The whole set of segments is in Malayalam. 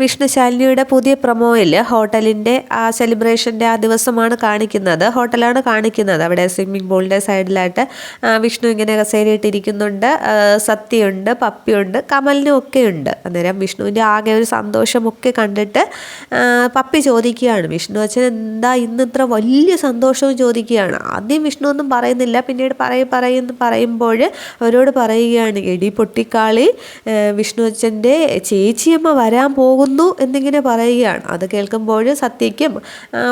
വിഷ്ണു ശാലിനിയുടെ പുതിയ പ്രൊമോയിൽ ഹോട്ടലിന്റെ ആ സെലിബ്രേഷന്റെ ആ ദിവസമാണ് കാണിക്കുന്നത്. ഹോട്ടലാണ് കാണിക്കുന്നത്. അവിടെ സ്വിമ്മിംഗ് പൂളിന്റെ സൈഡിലായിട്ട് വിഷ്ണു ഇങ്ങനെ കസേരയിട്ടിരിക്കുന്നുണ്ട്. സത്യയുണ്ട് പപ്പിയുണ്ട് കമലിനും ഒക്കെ ഉണ്ട് അന്നേരം വിഷ്ണുവിന്റെ ആകെ ഒരു സന്തോഷമൊക്കെ കണ്ടിട്ട് പപ്പി ചോദിക്കുകയാണ്. വിഷ്ണു അച്ഛൻ എന്താ ഇന്ന് ഇത്ര വലിയ സന്തോഷവും ചോദിക്കുകയാണ്. ആദ്യം വിഷ്ണു ഒന്നും പറയുന്നില്ല. പിന്നീട് പറയും പറയുന്ന പറയുമ്പോൾ അവരോട് പറയുകയാണ് എടി പൊട്ടിക്കാളി വിഷ്ണു അച്ഛന്റെ ചേച്ചിയമ്മ വരാൻ പോകും പോകുന്നു എന്നിങ്ങനെ പറയുകയാണ്. അത് കേൾക്കുമ്പോൾ സത്യയ്ക്കും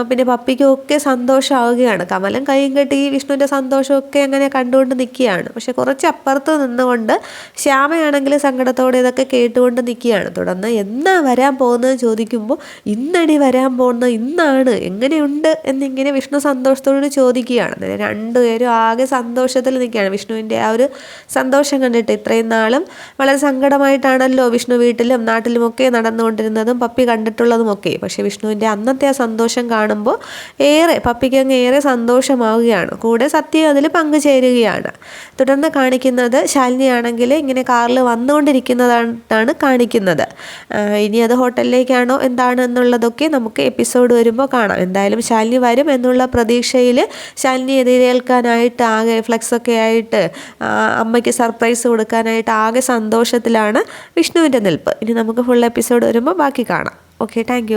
പിന്നെ പപ്പിക്കും ഒക്കെ സന്തോഷമാവുകയാണ്. കമലം കൈയും കെട്ടി വിഷ്ണുവിന്റെ സന്തോഷമൊക്കെ അങ്ങനെ കണ്ടുകൊണ്ട് നിൽക്കുകയാണ്. പക്ഷെ കുറച്ച് അപ്പുറത്ത് നിന്നുകൊണ്ട് ശ്യാമയാണെങ്കിൽ സങ്കടത്തോടെ ഇതൊക്കെ കേട്ടുകൊണ്ട് നിൽക്കുകയാണ്. തുടർന്ന് എന്നാ വരാൻ പോകുന്നത് ചോദിക്കുമ്പോൾ ഇന്നടി വരാൻ പോകുന്നത് ഇന്നാണ് എങ്ങനെയുണ്ട് എന്നിങ്ങനെ വിഷ്ണു സന്തോഷത്തോട് ചോദിക്കുകയാണ്. അന്നേരം രണ്ടുപേരും ആകെ സന്തോഷത്തിൽ നിൽക്കുകയാണ്. വിഷ്ണുവിന്റെ ആ ഒരു സന്തോഷം കണ്ടിട്ട് ഇത്രയും നാളും വളരെ സങ്കടമായിട്ടാണല്ലോ വിഷ്ണു വീട്ടിലും നാട്ടിലുമൊക്കെ നടന്നുകൊണ്ട് കണ്ടിരുന്നതും പപ്പി കണ്ടിട്ടുള്ളതുമൊക്കെ. പക്ഷേ വിഷ്ണുവിന്റെ അന്നത്തെ ആ സന്തോഷം കാണുമ്പോൾ ഏറെ പപ്പിക്ക് അങ്ങ് ഏറെ സന്തോഷമാവുകയാണ്. കൂടെ സത്യം അതിൽ പങ്കുചേരുകയാണ്. തുടർന്ന് കാണിക്കുന്നത് ശാലിനിയാണെങ്കിൽ ഇങ്ങനെ കാറിൽ വന്നുകൊണ്ടിരിക്കുന്നതാണ് കാണിക്കുന്നത്. ഇനി അത് ഹോട്ടലിലേക്കാണോ എന്താണ് എന്നുള്ളതൊക്കെ നമുക്ക് എപ്പിസോഡ് വരുമ്പോൾ കാണാം. എന്തായാലും ശാലിനി വരും എന്നുള്ള പ്രതീക്ഷയിൽ ശാലിനി എതിരേൽക്കാനായിട്ട് ആകെ ഫ്ലെക്സൊക്കെ ആയിട്ട് അമ്മയ്ക്ക് സർപ്രൈസ് കൊടുക്കാനായിട്ട് ആകെ സന്തോഷത്തിലാണ് വിഷ്ണുവിന്റെ നിൽപ്പ്. ഇനി നമുക്ക് ഫുൾ എപ്പിസോഡ് വരുമ്പോൾ ബാക്കി കാണാം. Okay thank